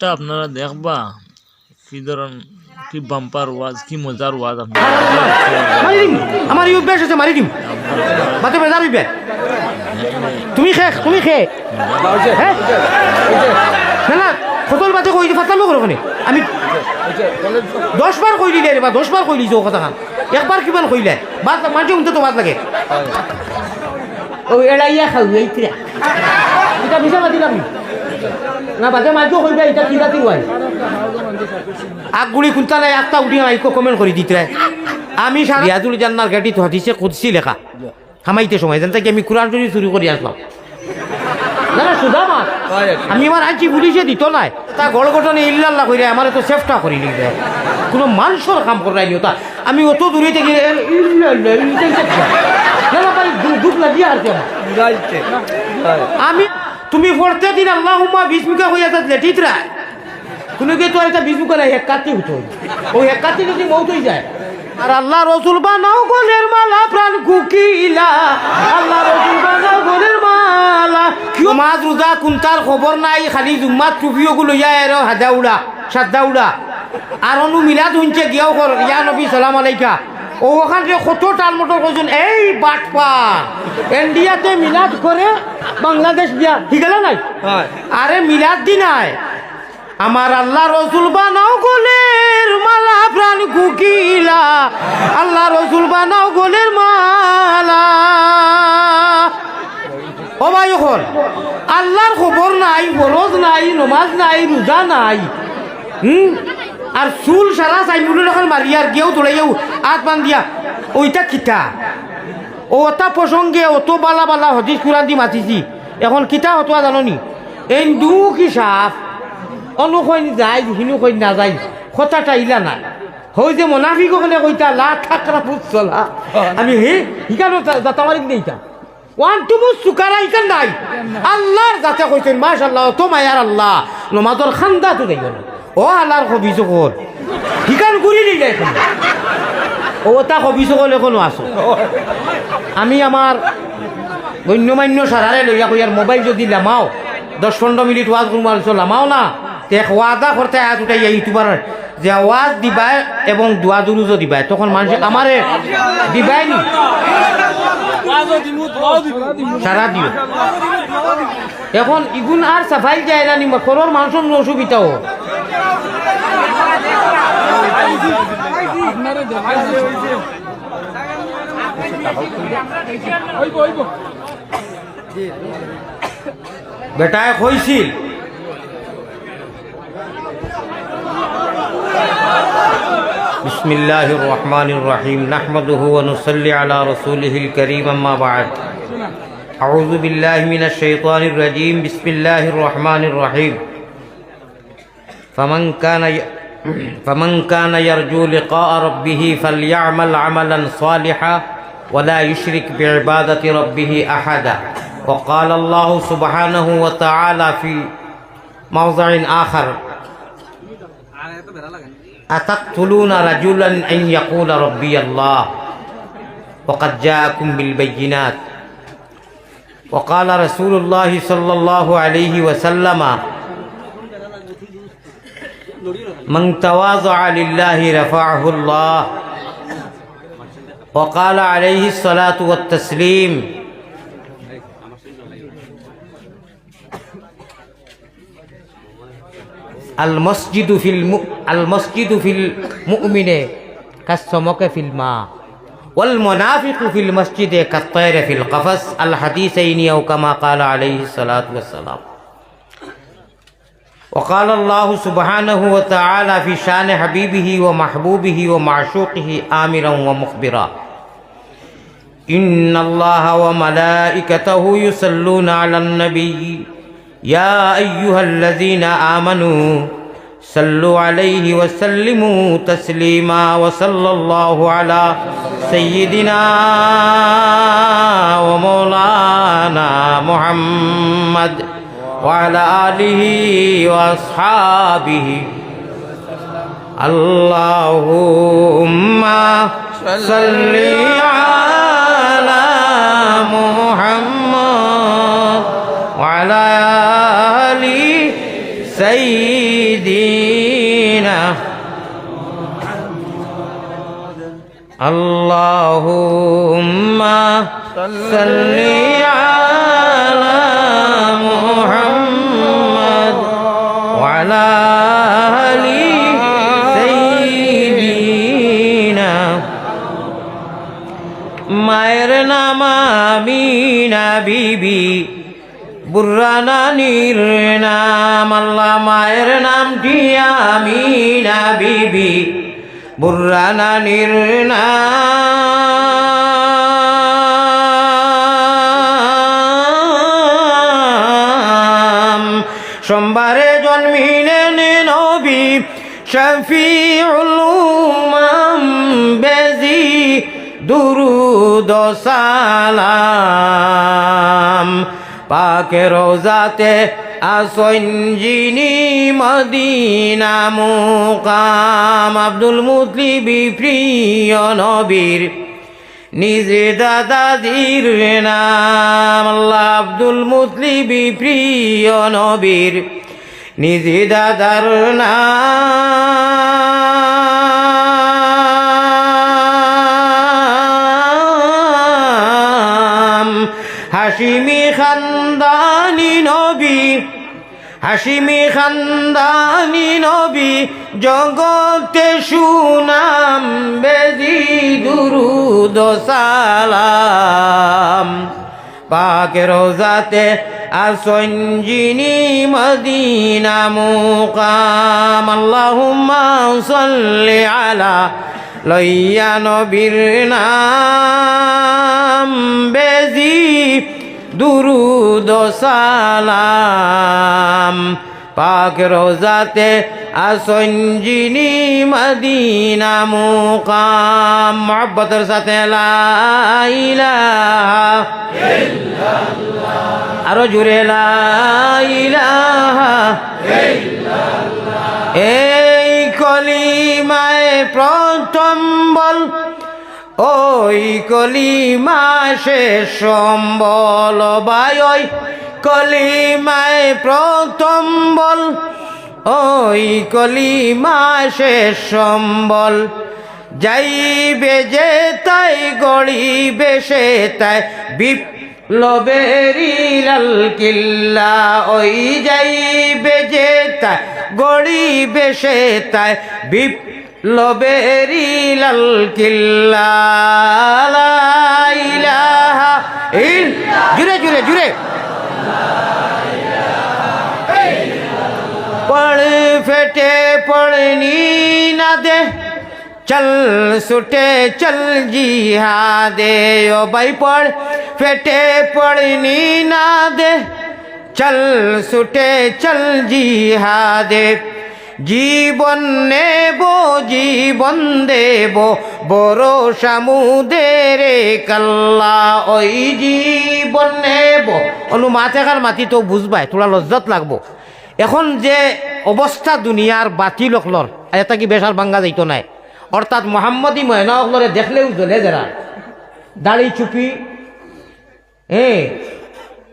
ওয়াজটা আপনারা দেখবা কি ধরন কি বাম্পার ওয়াজ কি মজার ওয়াজ আপনারা আমার এই অভ্যাস আছে মারি দিম। মাতে বেজার হইবে তুমি খে তুমি খে। হ্যাঁ না না ফটল বাতে কই ফাটালো করো মানে আমি দশ বার কই দিলে রে বা দশ বার কই দিছো কথা খান একবার কিমান কইলে? বাদ মাঝে উনতে তো বাদ লাগে। ও এড়াইয়া খাও এইটা এটা মাতি নাবি না বাদে মাঝে কইবে এটা কি জাতি হয় আগগুলি খুলতা নাই একটা উঠি নাই কমেন্ট করে দিতে আমি রিয়াজুল জান্নার গাড়ি তো হাতিছে কুদসি লেখা। হামাইতে সময় যেন থেকে আমি কোরআন শরীফ চুরি করে আসলাম না না সুধা মাছ আমি আমার আইছি পুলিশে দিত নাই। তা গড় ঘটনে ইল্লাল্লাহ কইরে আমার তো চেষ্টা করি লিখবে কোনো মানুষের কাম করাই নিও তা। আমি অত দূরে থেকে ইল্লাল্লাহ ইল্লাল্লাহ না না ভাই দুঃখ লাগিয়ে আর কেমন আমি তুমি পড়তে দিন আল্লাহ বিস্মিকা হইয়া থাকলে, ঠিক রায় তুমি কি তোর একটা বিজু করে এক কাতি হতো ওই এক কাতি যদি মৌত হয়ে যায়, আর আল্লাহ রসুল বানাও গোলের মালা, প্রাণ কুকিলা। আল্লাহ রসুল বানাও গোলের মালা। মাছ রোজা কুন্তার খবর নাই, খালি জুম্মাত টুপিও গুলো যায় আর হাদা উড়া সাদা উড়া। আর অনু মিলাদ শুনছে গিয়াও কর, ইয়া নবী, সালাম আলাইকা। ও ওখান থেকে কত টাল মোটর করছেন? এই বাটপা। ইন্ডিয়াতে মিলাদ করে বাংলাদেশ দিয়া। ঠিক আছে নাই? আরে মিলাদ দি নাই। আমার আল্লাহ রসুল বানাও গোলের মালা প্রাণ কুকিলা। আল্লাহ রসুল বানাও গোলের মালা। ও ভাই হল আল্লাহর খবর নাই ফরজ নাই নমাজ নাই রোজা নাই। হুম? আর চুল সারা চাইমুলের এখন মারি আর গিয়েও তোলাইও আত বান দিয়া। ওইটা কিতা? ওটা প্রসঙ্গে অত বালা বালা হদিস কুরান দি মাতিছি। এখন কিতা হতোয়া জাননি? এই দু কি সাফ অনুকইন যায় হিনু কইন না যায় কথাটা ইলা না হই যে মনাফি হলে কইতা, লা ঠাকরা ফুট চলা। আমি হে হিকানো দাতা মারিক দেইতা ওয়ান টু মুস সুকারা ইকান নাই। আল্লাহর যাতে কইছেন মাশাআল্লাহ তো মায়ার আল্লাহ। নমাজর খান্দা তো দেইও না ও আল্লাহর কবি সকল হিকান গুলি নিলে এখন ও তা কবি সকল এখনও আছো। আমি আমার গণ্যমান্য সারারে লইয়া কইয়ার মোবাইল যদি লামাও দশ পনেরো মিনিট ওয়াজ করব আলোচনা লামাও না এক ওয়াদা করতে আয়াত উঠাই ইউটিউবার যে ওয়াজ দিবাই এবং দোয়া দুরুজও দিবাই। তখন মানুষ আমারে দিবাই নি। সারা দিও। এখন ইগুন আর সাফাই যায় না নিমা করোর মানুষের অসুবিধাও বেটায় কইছিল بسم الله الرحمن الرحيم نحمده ونصلي على رسوله الكريم أما بعد أعوذ بالله من الشيطان الرجيم بسم الله الرحمن الرحيم فمن كان ي... فمن كان يرجو لقاء ربه فليعمل عملا صالحا ولا يشرك بعبادة ربه أحدا. وقال الله سبحانه وتعالى في موضع آخر أتقتلون رجلا أن يقول ربي الله؟ وقد جاءكم بالبينات. وقال رسول الله صلى الله عليه وسلم من تواضع لله رفعه الله. وقال عليه الصلاة والتسليم. المسجد في الم... المسجد في المؤمن كالسمك في الماء. والمنافق في المسجد كالطير في القفص. الحديثين أو كما قال عليه الصلاة والسلام. وقال الله سبحانه وتعالى في شان حبيبه ومحبوبه ومعشوقه آمرا ومخبرا. إن الله وملائكته يصلون على النبي. يا أيها الذين آمنوا صلوا عليه وسلموا تسليما وصلى الله على سيدنا ومولانا محمد. وعلى آله وأصحابه. اللهم صل على محمد وعلى آل سيدنا اللهم صل على محمد وعلى آل سيدنا মায়ের নাম আমিনা বিবি বুর্রানানির নাম আল্লাহ মায়ের নামটি আমিনা বিবি বুর্রানানির নাম সোমবারে জন্মিলেন নবী উমাম বেজি দুরুদ ও সালাম। পাকে রোজাতে আসন যিনি মদিনা মুকাম। আব্দুল মুতলিবি প্রিয় নবীর নিজে দাদাজির নাম আল্লাহ আব্দুল মুতলিবি প্রিয় নবীর। নিজে দাদার নাম হাসিমি খানদানি নবী হাসিমি খানদানি নবী জগতে সুনাম বেদি দুরুদ সালাম। পাক রোজাতে আসন মদিনা মুকাম। আল্লাহুম্মা সাল্লি আলা লইয়া নবীর নাম। বেজি দুরুদ সালাম। পাক রোজাতে আসন মদিনা মুকাম। মহব্বতের সাথে লা ইলাহা আরও জুড়ে লা ইলাহা এই কলিমায় বল ওই কলিমা শেষ সম্বল, বাই ওই কলিমায় প্রথম বল। ওই কলিমা শেষ সম্বল, যাইবে যে তাই, গড়িবে সে তাই। বিপ্লবেরি লাল কিল্লা, ওই যাইবে যে তাই, গড়িবে সে তাই। লোবেরি লাল কিল্লা জুড়ে জুড়ে জুড়ে। পড় ফেটে পড়নি না দে চল সুটে, চল জিহা দে ও ভাই, পড় ফেটে পড়নি না দে চল সুটে, চল জিহা দে জীবন নেব, জীবন দেব, বড় সামুদের কাল্লা। ওই জীবন নেব। অনু মাথাকার মাটি তো বুঝবাই তোরা লজ্জত লাগবো। এখন যে অবস্থা দুনিয়ার বাতি লকলর এটা কি বেসার বাঙ্গা যাইতো নাই। অর্থাৎ মোহাম্মদী অকলরে দেখলেও জ্বলে যারা দাড়ি চুপি হ্যাঁ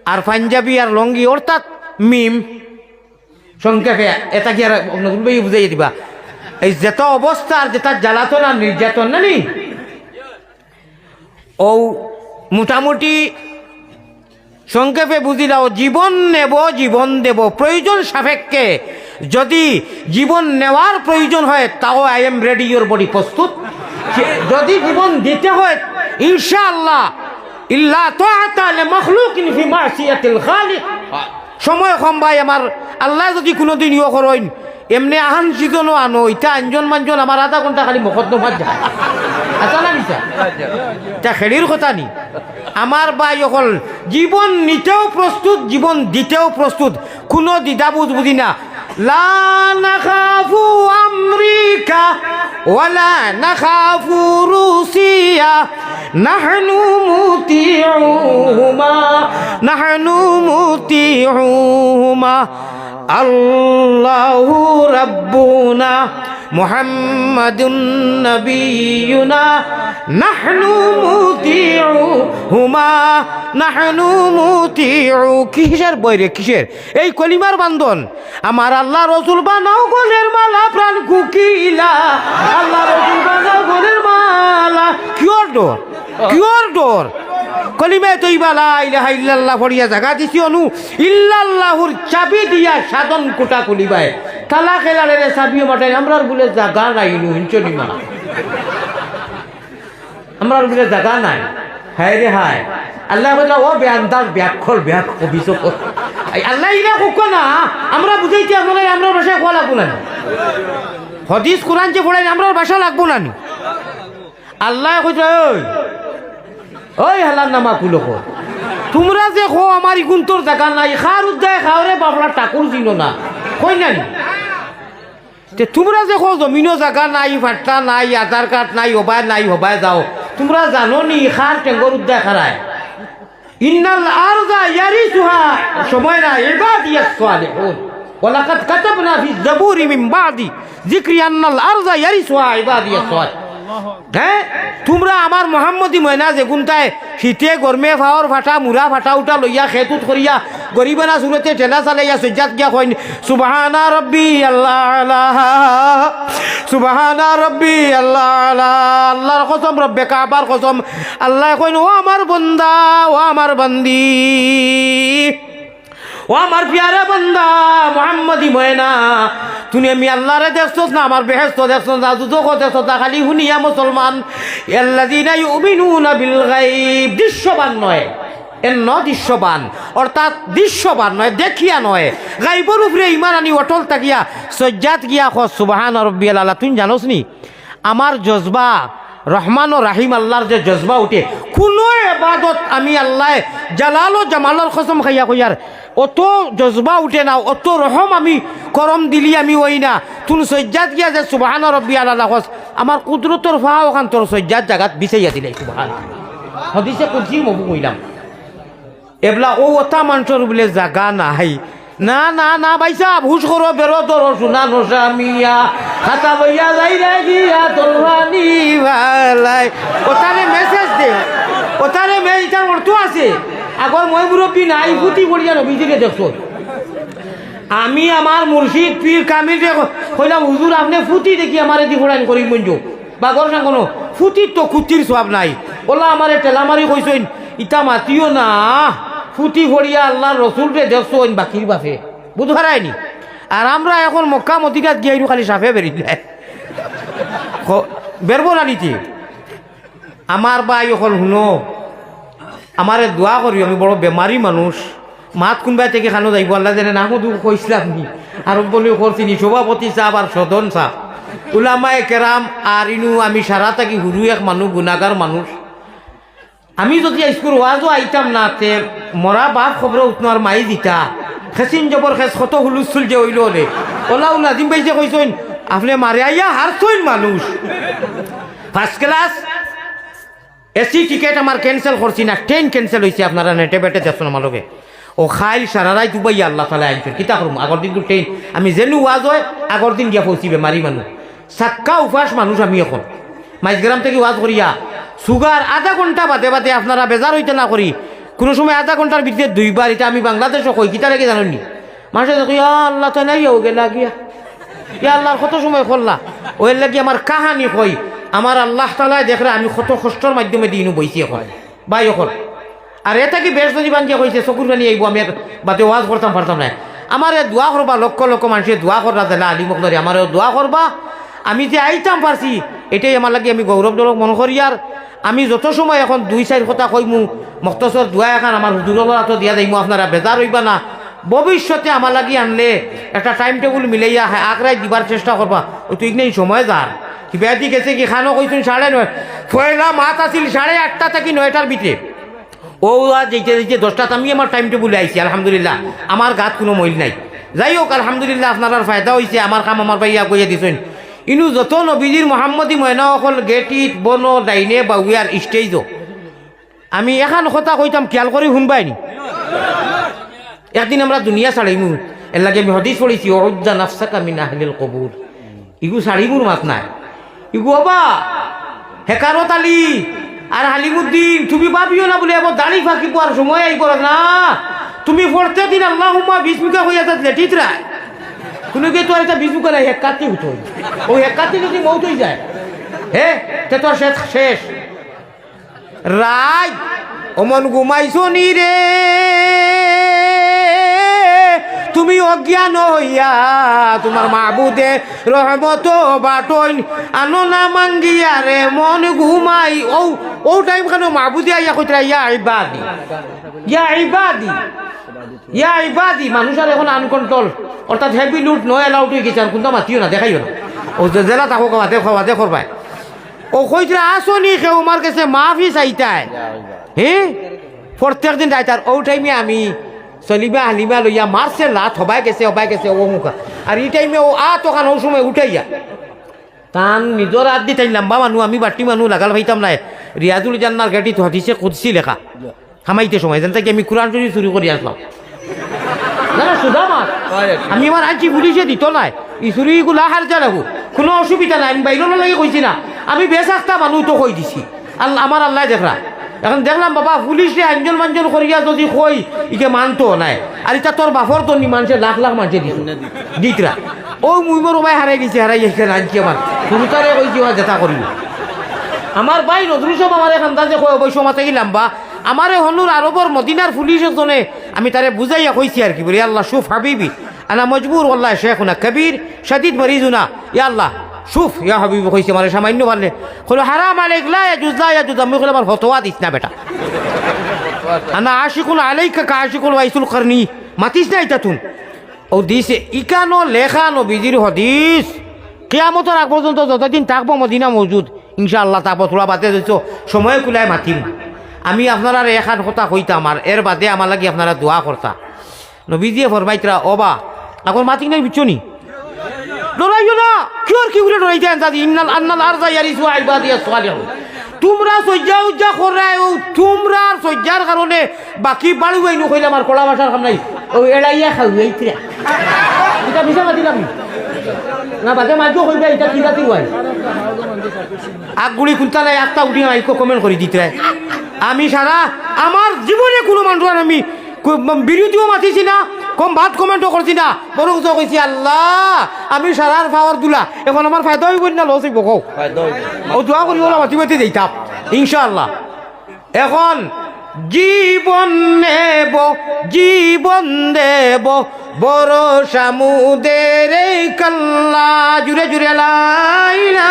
আর পাঞ্জাবি আর লঙ্গি অর্থাৎ মিম সংক্ষেপে এটা কি আর নতুন বই বুঝাই দিবা? এই যেটা অবস্থা আর যেটা জ্বালাতন আর নির্যাতন না নি ও মোটামুটি সংক্ষেপে বুঝি দাও জীবন নেব জীবন দেব প্রয়োজন সাপেক্ষে। যদি জীবন নেওয়ার প্রয়োজন হয় তাও I am ready your body প্রস্তুত। যদি জীবন দিতে হয় ইনশাআল্লাহ ইল্লা তাআতা লিমাখলুকিন ফি মাসিয়াতিল খালিক। সময় কম ভাই আমার আল্লাহ যদি কোনোদিন ইয় করেন, এমনি আহান সিজনও আনো ইটা আনজন মানজন আমার আধা ঘণ্টা খালি মুখত নমাত যায়। আচ্ছা না নিচা তা খেলির কথা নি? আমার বাই অকল জীবন নিতেও প্রস্তুত জীবন দিতেও প্রস্তুত কোনো দ্বিধাবোধ বুঝি না। লা নাখাফু আমরিকা ওয়ালা নাখাফু রুসিয়া নাহনু মুতিউহুমা নাহনু মুতিউহুমা আল্লাহু রাব্বুনা মুহাম্মাদুন নবিয়ুনা নাহনু মুতিউ হুমা নাহনু মুতিউ কিসের বইরে কিসের? এই কলিমার বান্ধন। আমার আল্লাহ রসুল বানাও গলের মালা, প্রাণ কুকিলা। আল্লাহ রসুল বানাও গলের মালা। কিয়র ডর? কিয়র ডর? কলিমে তৈবালা ইলাহা ইল্লাল্লাহ ফড়িয়া জাগা দিছি অনু। ইল্লাল্লাহুর চাবি দিয়া সাধন কোটা কলিবায় তালা খেলারে চাবি মাঠাই আমরার বলে জাগা নাই নু হিঞ্চনি মা? আমরার বলে জাগা নাই। হায় রে হায়। আল্লাহ বলে, ও বেআন্দার ব্যাক্ষর ব্যাক অভিযোগ। আল্লাহ ইরা কোক না। আমরা বুঝাইতে আমরা আমরা ভাষায় কোয়া লাগবো না হদিস কোরআন যে পড়াই আমরা ভাষা লাগবো নি। আল্লাহ কইছে ওই হালার নামা কুলো কো তোমরা যে খো আমার ইগুন্তর জায়গা নাই খার উদ্দায় খাওয়ারে বাবলা টাকুর দিল না। কই না? তে তোমরা যে খো জমিনও জায়গা নাই ফাট্টা নাই আধার কার্ড নাই হবায় নাই হবায় যাও। তোমরা জানো নি খার টেঙ্গর উদ্দায় খারায় ইন্নাল আরজা ইয়ারিসুহা সময় না ইবাদিয়াস সালিহুন। ওয়ালাকাদ কাতাবনা ফি যাবুরি মিন বাদি যিকরি আন্নাল আরজা ইয়ারিসুহা ইবাদিয়াস সালিহুন। হ্যাঁ তোমরা আমার মোহাম্মদী ময়না যে গুনতায় শীতে গরমে ফাওয়ার ফাটা মুরা ফাটা উঠা লইয়া, খেতুত করিয়া গরিবানা সুরতে ঠেলা চালাইয়া সজ্জাত গিয়া কইন, সুবাহানা রব্বি আল্লাহ সুবাহানা রব্বি আল্লাহ আল্লাহর কসম রব্বে কাবার কসম, আল্লাহ কইন ও আমার বন্দা ও আমার বন্দি। ও আমার পিয়ারে বন্দা, মোহাম্মদী ময়না, তুমি আমি আল্লাহরে দেখছ না, আমার বেহেস্ত দেখছ না দুদক দেখছ না, খালি শুনিয়া মুসলমান। এল্লাদিনা ইউমিনুনা বিল গাইব দৃশ্যবান নয় এর ন দৃশ্যবান, অর্থাৎ দৃশ্যবান নয়, দেখিয়া নয়। গাইবর উপরে ইমান আনি, অটল তাকিয়া সজ্জাত গিয়া খ সুবাহান রব্বিয়াল আল্লাহ তুমি জানোস নি? আমার জজবা রহমান ও রাহিম আল্লাহর যে জজবা উঠে, কোনো এবাদত আমি আল্লাহ জালাল ও জামালার কসম খাইয়া কইয়ার। অত জজবা উঠে না, অত রহম আমি, করম দিলি আমি ওই না। তুন সজ্জাত গিয়া যে সুবাহান রব্বি আল্লাহ কস আমার কুদরতর ফা ওখান তোর সজ্জাত জাগাত বিচাইয়া দিলে সুবাহান হদিসে কুচি মবু কইলাম এবলা ও ওটা মানুষের বলে জাগা নাই। না না না বাইসা ভুজ করো, বেরো তোর আছে। মই নাই ফুটি দেখছ। আমি আমার মুর্শিদ পীর কামিল কইলাম হুজুর আপনি ফুটি দেখি আমার এদি ফোড়াইন করি মঞ্জু বা গর না কোনো ফুটির তো খুতির সব নাই। ওলা আমারে টেলামারি কইসইন ইটা মাতিও না। ফুটি ফড়িয়া আল্লাহ রসুলরে দেখছইন বাকির বাপে। বুধ হারায়নি আর আমরা এখন মক্কা মদিনাত গিয়ে খালি সাফে বেরিয়ে বেরবো না নিতে আমার বাই এখন শুনো। আমারে দোয়া করি, আমি বড় বেমারি মানুষ। মাত কোনবাই থেকে খানো যাইব, আল্লাহ যেন না সুদু কইসলাম নি। আর বলি করছি নি সভাপতি সাহ আর সদন সাহ উলামায় কেরাম আর ইনু আমি সারা থাকি হুরু এক মানুষ গুণাগার মানুষ। আমি যদি স্কুল ওয়াজও আইতাম না তে মরা বাপ খবর উঠনার মাই দিতা। খেসিন জবর খেস কত হুলুস্থুল যে হইল রে ওলাও নাজিম ভাই যে কইসইন আপনি মারে আইয়া হারছইন মানুষ ফার্স্ট ক্লাস এসি টিকেট আমার ক্যান্সেল করছি না ট্রেন ক্যান্সেল হয়েছে আপনারা নেটে বেটে দেখছেন আমার লগে ও খাইল সারারাই দুবাই আল্লাহ তালা আনছেন কিতা করুম আগর দিন তো ট্রেন আমি যেনু ওয়াজ হয় আগর দিন গিয়া পৌঁছি বেমারি মানুষ সাক্কা উপাস মানুষ আমি এখন। মাইজগ্রাম থেকে ওয়াজ করিয়া সুগার আধা ঘণ্টা বাদে বাদে আপনারা বেজার হইতে না করি। কোনো সময় আধা ঘণ্টার ভিতরে দুইবার এটা আমি বাংলাদেশও কই কিতা লেগে জানেননি মানুষে দেখো, ইয়া আল্লাহ তাই নাই ও গেলা গিয়া? ইয়া আল্লাহর কত সময় করলা ওই লাগি আমার কাহানি কই আমার আল্লাহ তালায় দেখলে আমি কত কষ্টর মাধ্যমে দিনু বইছি এখন, বাই এখন। আর এটা কি বেশ যদি বান্ধিয়া কইছে চকুর পানি আইব আমি বাদে ওয়াজ করতাম পারতাম না আমার দোয়া করবা লক্ষ লক্ষ মানুষের দোয়া করা দিলে আলী মকদরি আমার দোয়া করবা আমি যে আইতাম পারছি এটাই আমার লাগে আমি গৌরবজনক মনে করি। আর আমি যত সময় এখন দুই চার কথা কইমু মক্তসর দোয়া এখন আমার হুজুরের হাতও দিয়া যাইমু আপনারা বেজার হইবা না। ভবিষ্যতে আমার লাগি আনলে একটা টাইম টেবিল মিলাইয়া আগরাই দিবার চেষ্টা করবা ওই তুই নেই সময় যার কিবা দি গেছে কি, খানো কইছুন সাড়ে নয়। পয়লা মাত আছিল সাড়ে আটটা থেকে নয়টার ভিতরে ও যেতে যেতে দশটাত আমি আমার টাইম টেবিল আইছি আলহামদুলিল্লাহ। আমার গাত কোনো মইল নাই। যাই হোক আলহামদুলিল্লাহ আপনার ফায়দা হয়েছে আমার কাম আমার ভাইয়া কইয়া দিছেন। ইনু যত নবীজির মোহাম্মদী ময়না অকল গেটিত, বন, ডাইনে বাউয়ার স্টেজও আমি এখন কথা কইতাম খেয়াল করে শুনবাই নি? একদিন আমরা দুনিয়া ছাড়াইমু এর লাগে আমি হদিস পড়েছি অজ্জা নাফসাকা মিন আহলিল কবুর ইগু শাড়িগুর মাত নাই। ইগু বাবা হেকারত আলী আর হালিমুদ্দিন, তুমি ভাবিও না বলে এবার দাড়ি ফাঁকি পাওয়ার সময় করো না। তুমি পড়তে দিন আল্লাহ বিস্মিকা হইয়া লেটিত রায় কোনো কে তোর এটা বিজু নাই এক কাতি উঠো ও এক কাতি যদি মৌত হয়ে যায়, হে, তে তোর শেষ শেষ। রায়, অমন ঘুমাইছো নি রে? তুমি অজ্ঞান হইয়া তোমার মাবুদে রহমত বাটইন আনো না মাঙ্গিয়া রে, মন ঘুমাই। ও ও টাইম কেন মাবুদে আইয়া কইতরা ইয়া ইবাদি। ইয়া ইবাদি। ইয়া ইবাদি, মানুষ আর এখন আনকন্ট্রোল অর্থাৎ হেভি লুট নয় অ্যালাউড হয়ে গেছে আর কোনটা মাতিও না, দেখাইও না। ও জেলা তাকো খাওয়াতে খাওয়াতে করবাই ও কইতরা আসনি কেউ আমার কাছে, মাফি চাইতাই হ্যাঁ প্রত্যেক দিন যাইতার ও টাইমে আমি চলিমা, হালিমা লইয়া মারছে লাত, হবাই গেছে হবাই গেছে ও মুখা আর এই টাইমে ও আ, তখন ও সময় উঠাইয়া তান নিজর হাত দি তাই লম্বা মানুষ আমি বাটি মানুষ লাগাল ভাইতাম নাই। রিয়াজুল জান্নার গাড়ি হাতিছে কুদসি লেখা। হামাইতে সময়, যেন থেকে আমি কোরআন শরীফ চুরি করে আসলাম না না মাছ। আমি আমার আনছি পুলিশে দিত নাই। ই চুরিগুলা হার লাগু কোনো অসুবিধা নাই আমি বাইরেও লাগে কইছি না। আমি বেশ একটা মানুষ তো কই দিছি। আল্লাহ আমার আল্লাহ দেখরা এখন দেখলাম বাবা পুলিশে আঞ্জন মাঞ্জন করিয়া যদি কই ইকে মানতো নাই। আর এটা তোর বাপর তো নি মানুষে লাখ লাখ মানুষে দিত দিতরা ও মুই মোর ভাই হারাই দিছে হারাই এখানে আনছি আমার শুরুতারে কইছি যেটা করিব আমার ভাই নজরুল সব আমার এখান যে কয় অবশ্য মাতে গেলাম বা আমার হনুর আরবর মদিনার পুলিশ জনে আমি তারে বুঝাইয়া কইছি আর কি বলি আল্লাহ শুফ হাবিবি, আনা মজবুর আল্লাহ শেখুনা কবির শাদিদ মরিজুনা ইয়া আল্লাহ শুফ ইয়া হাবিবি কইছে আমার সামান্য পারলে হলো হারাম আলাইক, লা ইয়াজুজ ইয়াজুজ, আমি কইলাম আমার ফতোয়া দিস না বেটা। আনা আশিকুল আলাইকা কা আশিকুল ওয়াইসুল করনি মাতিস না এটা তুন ও দিছে, ইকানো লেখা নবীজির হদিস কেয়ামতর আগ পর্যন্ত যতদিন থাকব মদিনা মজুদ, ইনশাআল্লাহ তারপর তোলা বাদে দিচ্ছ সময় কুলাই মাতিম। আমি আপনারা এখান কথা কইতাম, আর এর বাদে আমার লাগি আপনারা দোয়া করতা। নবীজিয়ে ফরমাইতরা অবা এখন মাতিক নাই বিচ্ছনি? ডরাইও না কিয়র কি বলে ডরাইতে আনতাদি ইন্নাল আন্নাল আরজা ইয়ারিসু ইবাদিয়াস সালিহুন তোমরা সজ্জা উজ্জা করাই ও তোমরা সজ্জার কারণে বাকি বাড়ি বাইনু কইলে আমার কলা ভাষার কাম নাই। ও এড়াইয়া খাও এটা বিশা মাতিলাম না বাদে মাইকো কইবে এটা কি জাতি হয়? আগগুলি কুন্তালে একটা উঠি মাইকো কমেন্ট করে দিতে। আমি সারা আমার জীবনে কোনো মানুষ আমি কো- মাতিছি না কম ভাত কমেন্টও করছি না। বরং তো কইছি আল্লাহ আমি সারার পাওয়ার দুলা। এখন আমার ফায়দা হইব না লস হইব কও। ও দোয়া করি মাতি মাতি যাইতাম ইনশাআল্লাহ। এখন জীবন নেব জীবন দেব। বড় সামুদের এই কাল্লা। জুড়ে জুড়ে লাইলা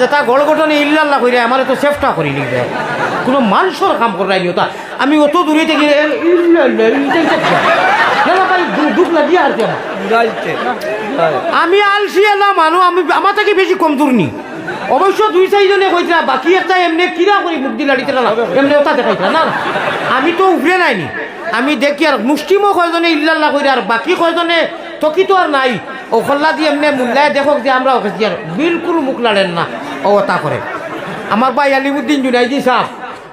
যেটা গড় গঠনে ইল্লাল্লাহ কইরে আমার তো চেষ্টা করি লিখবে কোনো মানুষের কাম করাই নি ওটা আমি অত দূরে থেকে না না। আমি আলসি এলাম মানুষ আমি আমার থেকে বেশি কমজোর নি। অবশ্য দুই চারিজনে কইছিলা বাকি একটা এমনি কিরা করি মুখ দিলা না এমনি ওটা দেখাইছিলা না আমি তো উফরে নাইনি আমি দেখি আর মুষ্টিমো কয়জনে ইল্লাল্লাহ কইরা আর বাকি কয়জনে তকি তো আর নাই। ও খল্লা দিয়ে এমনি মুল্লায় দেখক যে আমরা ওকে আর বিলকুল মুখ লাড়েন না। ও ওটা করে আমার ভাই আলিমুদ্দিন জুনাইজি সাহ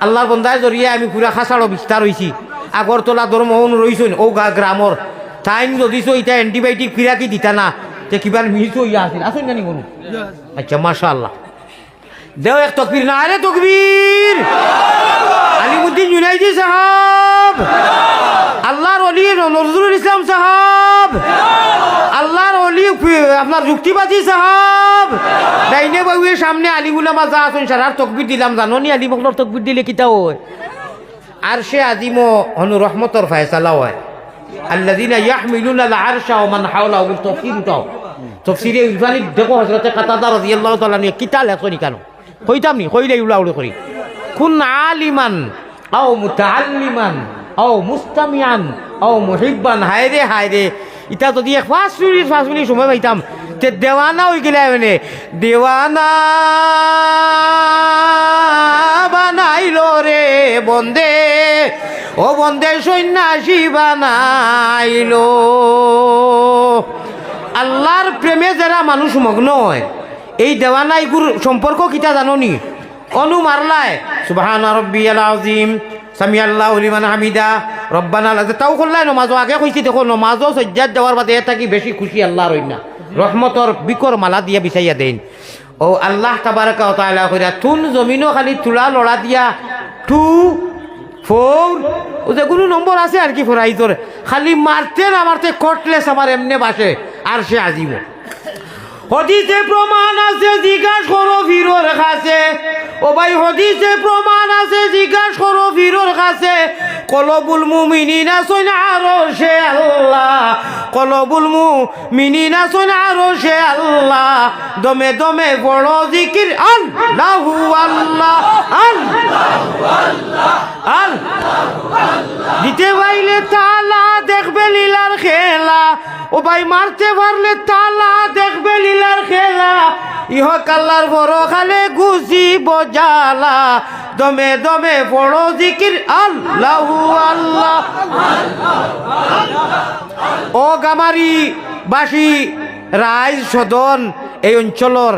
আল্লাহর বন্ধায় জড়িয়ে আমি পুরা খাসাড়ো বিস্তার হয়েছি আগরতলা ধর্মহন রইছুন ও গা গ্রামর টাইম যদিছো এটা এন্টিবায়োটিক ফিরা কি দিতা না। তে কিবা মিস হইয়া আছিল আসুন জানি কোনো। আচ্ছা মাশা আল্লাহ দেও এক তকবীর, না আরে তকবীর। আলিমুদ্দিন জুনাইদি সাহাব। আল্লাহর অলি নজরুল ইসলাম সাহাব। আল্লাহর অলি আপনার যুক্তিবাদী সাহাব। ডাইনে বাবুয়ের সামনে আলিমুল্লা মাজা আসুন সারার তকবির দিলাম, জানো নি? আলিমুল্লার তকবির দিলে কিতা হয়? আর সে আজিমো হনু রহমতর ফায়সালা হয়। আল্লাযিনা ইয়াহমিলুনা আল আরশা ওয়া মান হাওলাহু তাফসীর তাও তাফসীরে ইফানি দেখো হযরতে কাতাদা রাদিয়াল্লাহু তাআলা নিয়ে কিতা লেখনি কেন কইতাম নি, কইলে উলা উড়ে করি। কুন আলিমান, আও মুতাআল্লিমান, আও মুস্তামিয়ান আও মুহিব্বান হায়রে হায়রে ইটা যদি এক পাঁচ মিনিট পাঁচ মিনিট সময় পাইতাম, তে দেওয়ানা হয়ে গেলে মানে দেওয়ানা বানাইলো রে বন্দে, ও বন্দে সন্ন্যাসী বানাইলো। আল্লাহর প্রেমে যারা মানুষ মগ্ন হয়, এই দেওয়ানাইগুর সম্পর্ক কিতা জানো নি অনু মারলায়, সুবহান রব্বিয়াল আযীম সামি আল্লাহ লিমান হামিদা, রব্বানা আল্লাহ তাও করলাই নমাজও, আগে কইছি দেখো, নমাজও সজ্জাত যাওয়ার বাদে থাকি বেশি খুশি আল্লাহ রই না রহমতর বিকর মালা দিয়া বিছাইয়া দেন। ও আল্লাহ তাবারাকা ও তাআলা কইরা তুন জমিনও খালি তুলা লড়া দিয়া টু ফোর। ও যে কোনো নম্বর আছে আর কি ফোর আইজরে খালি মারতে না মারতে কটলেস আমার এমনে বাসে, আর সে আজিব। হদিসে প্রমাণ আছে, জিজ্ঞাস করো ফিরোর কাছে। ও ভাই, হদিসে প্রমাণ আছে, জিজ্ঞাস করো ফিরোর কাছে। কলবুল মুমিনিনা সোনা আরও সে আল্লাহ। কলবুল মুমিনিনা সোনা আরও সে আল্লাহ। দমে দমে বড় জিকির, আল্লাহু আল্লাহ আল্লাহ আল্লাহ। দিতে পাইলে তালা দেখবে লীলার খেলা। ও ভাই মারতে পারলে তালা দেখবে লীলার খেলা। ইহ কাল্লার বড় খালে গুজি বজালা দমে দমে বড় জিকির, আল্লাহ আল্লাহ। ও গামারি বাসী রাইজ সদন, এই অঞ্চলর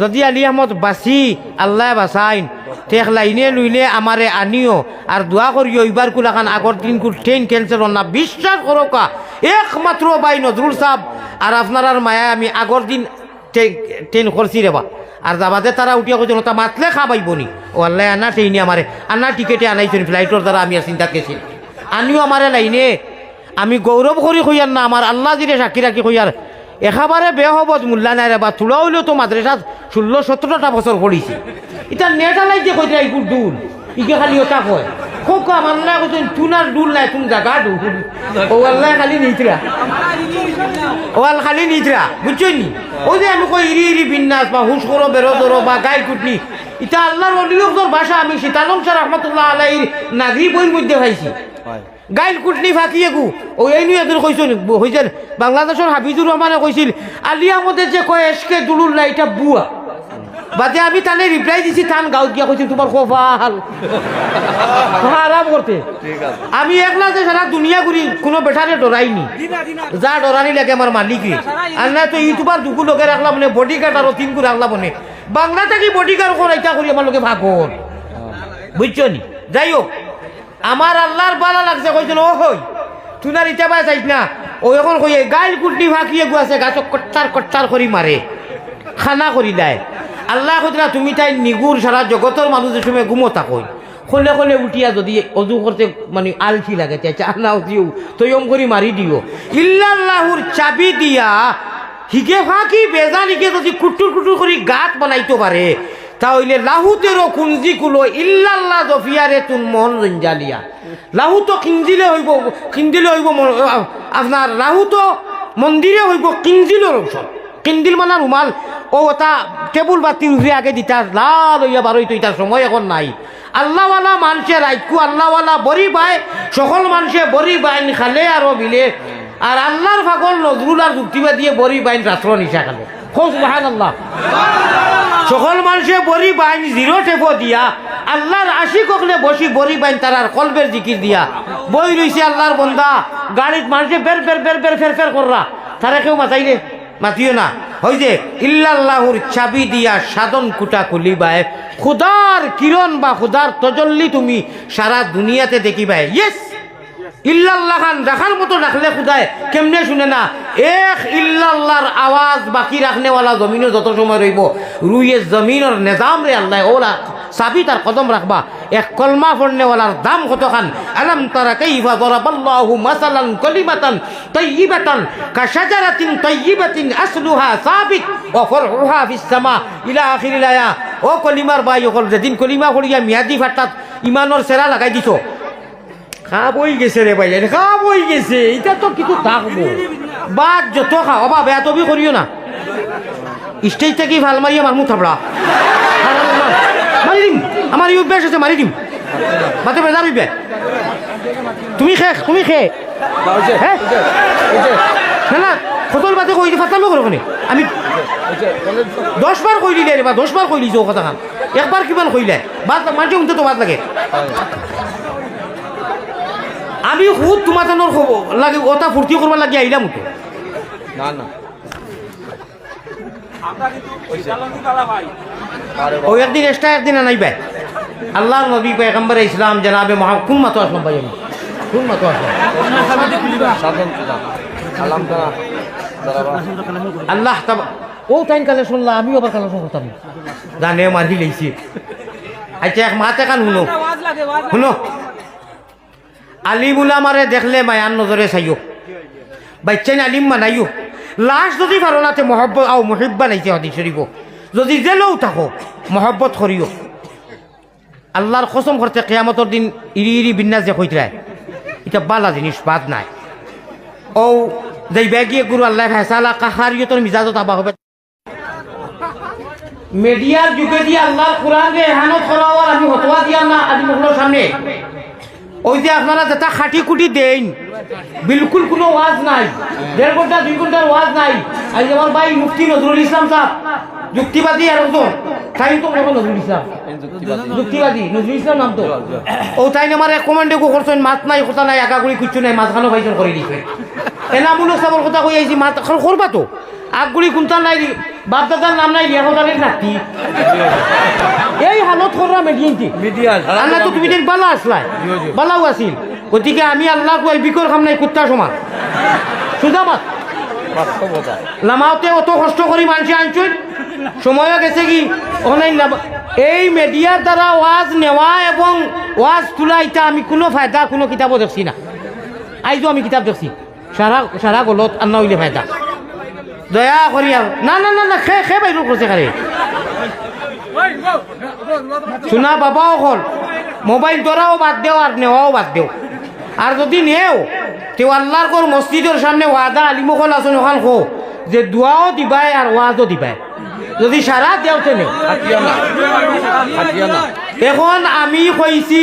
যদি আলী আহমদ বাসি আল্লাহ বাসাইন ঠেক লাইনে লইলে আমারে আনিও। আর দোয়া করিও এইবার কুলাখান আগর দিন কুল ট্রেন ক্যান্সেল না। বিশ্বাস করো কা একমাত্র বাই নজরুল সাহ আর আপনার মায়া আমি আগর দিন ট্রেন করছি রেবা আর যাবাতে তারা উঠিয়া কৈছে তা মাতলে খাবাইব নি ও আল্লাহ, আনা ট্রেনে আমারে আনা টিকেটে আনাইছেন ফ্লাইটর দ্বারা আমি চিন্তা গেছি আনিও আমারে লাইনে। আমি গৌরব করি কইয়ার না আমার আল্লাহ জিরে সাক্ষী রাখি কইয়ার একেবারে বেহবত মূল্যা নাই বা তুলা হইলেও তো মাদ্রাসাত ষোলো সতেরোটা বছর পড়িছে এটা নেটা নাই যে কইতে এইগুর ডুল ইকে খালি ওটা কয় খুব কম আল্লাহ কইছেন তুনার ডুল নাই তুমি জাগা ডুল ও আল্লাহ খালি নিতরা ও আল খালি নিতরা বুঝছ নি? ওই যে আমি কই ইরি ইরি বিন্যাস বা হুশ করো বেরো ধরো বা গাই কুটনি। এটা আল্লাহর অলিয়কর ভাষা আমি সীতালম স্যার রহমতুল্লাহ আলাইর নাগরি বইয়ের মধ্যে পাইছি গাইল কুটনি ফাঁকি গু ও এই নিয়ে এদের কইছিল হয়েছিল বাংলাদেশের হাফিজুর রহমানে কইছিল আলিয়া মধ্যে যে কয় এসকে দুলুর না এটা বুয়া। বাদে আমি তানে রিপ্লাই দিছি তান গাঁত গিয়া কইছি তোমার কপাল। আরাম করতে আমি একলা যে সারা দুনিয়া ঘুরি কোনো বেটারে ডরাইনি যা ডরানি লাগে আমার মালিকই আর না তো ইউটিউবার দুকু লোকে রাখলাম মানে বডি গার্ড আরও তিন করে রাখলাম মানে বাংলা থেকে বডি গার্ড করাইতা করি আমার লোকে ভাগন বুঝছ নি? যাই হোক আমার আল্লাহর বালা লাগছে কইছিল ও হই তুনার ইটা পাই চাইছ না। ও এখন কই গাইল কুটনি ফাঁকিয়ে গুয়াছে, গাছক কট্টার কট্টার করি মারে, খানা করি দেয় আল্লাহ কইতরা তুমি তাই নিগুর সারা জগতের মানুষের সময় ঘুমোতা কই খলে খলে উঠিয়া যদি অজু করতে মানে আলছি লাগে চাইছে আল্লাহ দিও তৈম করি মারি দিও। ইল্লাল্লাহুর চাবি দিয়া হিকে ফাঁকি বেজানিকে যদি কুটুর কুটুর করি গাত বানাইতে পারে। তাহলে লাহুতেরও কুঞ্জি কুলো ইল্লাল্লাহ দফিয়ারে তুন মন রঞ্জালিয়া। লাহু তো কিঞ্জিলে হইব কিঞ্জিলে হইব আপনার লাহু তো মন্দিরে হইব কিঞ্জিলের ঔষধ কিন্দিল মানে রুমাল ও ওটা টেবুল বা তিউজি আগে দিতা লাল হইয়া বারোই তো ইতার সময় এখন নাই। আল্লাহওয়ালা মানুষে রাইকু আল্লাহওয়ালা বরি বাই, সকল মানুষে বরি বাইন খালে আরও বিলে। আর আল্লাহর ফাগল নজরুল আর যুক্তিবা দিয়ে বরি বাইন রাত্র নিশা খালে। আল্লাহ সকল মানুষে বরি বাইন জিরো টেপো দিয়া, আল্লাহর আশি কখলে বসি বরি বাইন তারার কলবের জিকির দিয়া। বই রইছে আল্লাহর বন্দা গাড়িত মানুষে বের বের বের বের, ফের ফের কররা। তারা কেউ মাতাইলে? মাতিও না। ওই যে, ইল্লাল্লাহুর চাবি দিয়া সাধন কুটা খুলিবায়। খুদার কিরণ বা খুদার তজল্লি তুমি সারা দুনিয়াতে দেখিবাই ইয়েস! ইল্লাল্লাহ খান রাখার মতো রাখলে খুদায়, কেমনে শুনে না? এক ইল্লাল্লাহর আওয়াজ বাকি রাখনেওয়ালা জমিনও যত সময় রইব, রুইয়ে জমিনের রে আল্লাহ তার কদম রাখবা। এক কলমা ফড়নেওয়ালার দাম কত খান আলাম তারা কাইফা দরাবাল্লাহু মাসালান কলিমাতান তাইয়িবাতান কাশাজারাতিন তাইয়িবাতিন আসলুহা সাবিত ওয়া ফরউহা ফিস ইলা আখিরিল আয়া। ও কলিমার বাই অকল যেদিন কলিমা ফড়িয়া মিয়াদি ফাটাত, ইমানের সেরা লাগাই দিছো। খাপ হয়ে গেছে রে ভাই খাপ হয়ে গেছে এটা তো কিছু থাকব। বাদ যত খাও বা বেয়া তবি করিও না। স্টেজ থেকে ভালো মারিয়া মারমু থাপড়া। মারি দিম আমার ইউ বেশ আছে মারি দিম। মাতে বেজার হইবে। তুমি খে তুমি খে। হ্যাঁ না না ফটোর বাদে কই ফাটালো করো কোনে আমি দশ বার কই দিলে রে বা দশ বার কই দিছো কথা খান একবার কিমান কইলে বাদ মানুষ উঠতে তো বাদ লাগে। আমি খুদ তোমার জনের খব লাগে ওটা ফুর্তি করবার লাগে আইলাম তো না না। ও একদিন এক্সট্রা একদিন আনাইবে আল্লাহর নবী পয়গম্বর ইসলাম জনাবে মোহাম্মদ কোন মাতো আসলাম ভাই আমি? কোন মাতো আসলাম? আল্লাহ তাবা ও টাইম কালে শুনলা আমিও আবার কালেকশন করতাম জানে মারি লেছি আচ্ছা এক মাতে কান শুনো। শুনো। আলিমুলা মারে দেখলে মায়ান নজরে চাইও বাচ্চাই আলিম মানাইও লাস্ট যদি পারো নাতে মহব্বত আও মহিব্বা নাইছে হদি শরীফ যদি জেলেও থাকো, মহব্বত করিও আল্লাহর কসম করতে কেয়ামতর দিন ইরি ইরি বিন্যাস যে কইতরায় এটা বালা জিনিস বাদ নাই। ও যেই ব্যাগিয়ে গুরু আল্লাহ ফেসালা কাহারিয়তর মিজাজত আবা হবে। মিডিয়ার যুগে দিয়ে আল্লাহর কোরআনকে এহানত করা আমি হতোয়া দিয়া না আজি সামনে? ওই যে আপনারা যেটা খাটি কুটি দেন, বিলকুল কোনো ওয়াজ নাই। দেড় ঘণ্টা, দুই ঘণ্টার ওয়াজ নাই। আজ আমার ভাই মুফতি নজরুল ইসলাম সাহেব, যুক্তিবাদী আর একজন তাই তো কখন নজরুল ইসলাম। যুক্তিবাদী, নজরুল ইসলাম নাম তো। ও তাই আমার এক কমান্ডে করছেন, মাত নাই, কথা নাই, আগাগুড়ি কিচ্ছু নাই মাঝখানো ভাইজন করে দিছে। এনামুল সাবর কথা কই আইছি মাত করবা তো। আগগুড়ি কোনটা নাই বাপ দাদার নাম নাই বিয়া কথার নাতি। এই হালত করলাম এডিয়েন্টি আল্লাহ তো তুমি বালা আসলাই বালাও আছিল। গতিকে আমি আল্লাহ কই বিকর খাম নাই কুত্তা সমান। সুজা মাত লামাওতে অত কষ্ট করি মানুষ আনছুন সময়ও গেছে কি? অনলাইন এই মিডিয়ার দ্বারা ওয়াজ নেওয়া এবং ওয়াজ তোলা এটা আমি কোনো ফায়দা কোনো কিতাবও দেখছি না। আইজও আমি কিতাব দেখছি। সারা সারা গলত আন্না হইলে ফায়দা দয়া করি না না না না খে খে বাইর করছে খারে শোনা বাবাও হল। মোবাইল তোরাও বাদ দেও আর নেওয়াও বাদ দেও। আর যদি নেও তে আল্লাহর কর মসজিদের সামনে ওয়াদা আলিমখল আছেন ওখান খো যে দোয়াও দিবাই আর ওয়াজও দিবাই। যদি সারা দেওতে নেই এখন আমি কইছি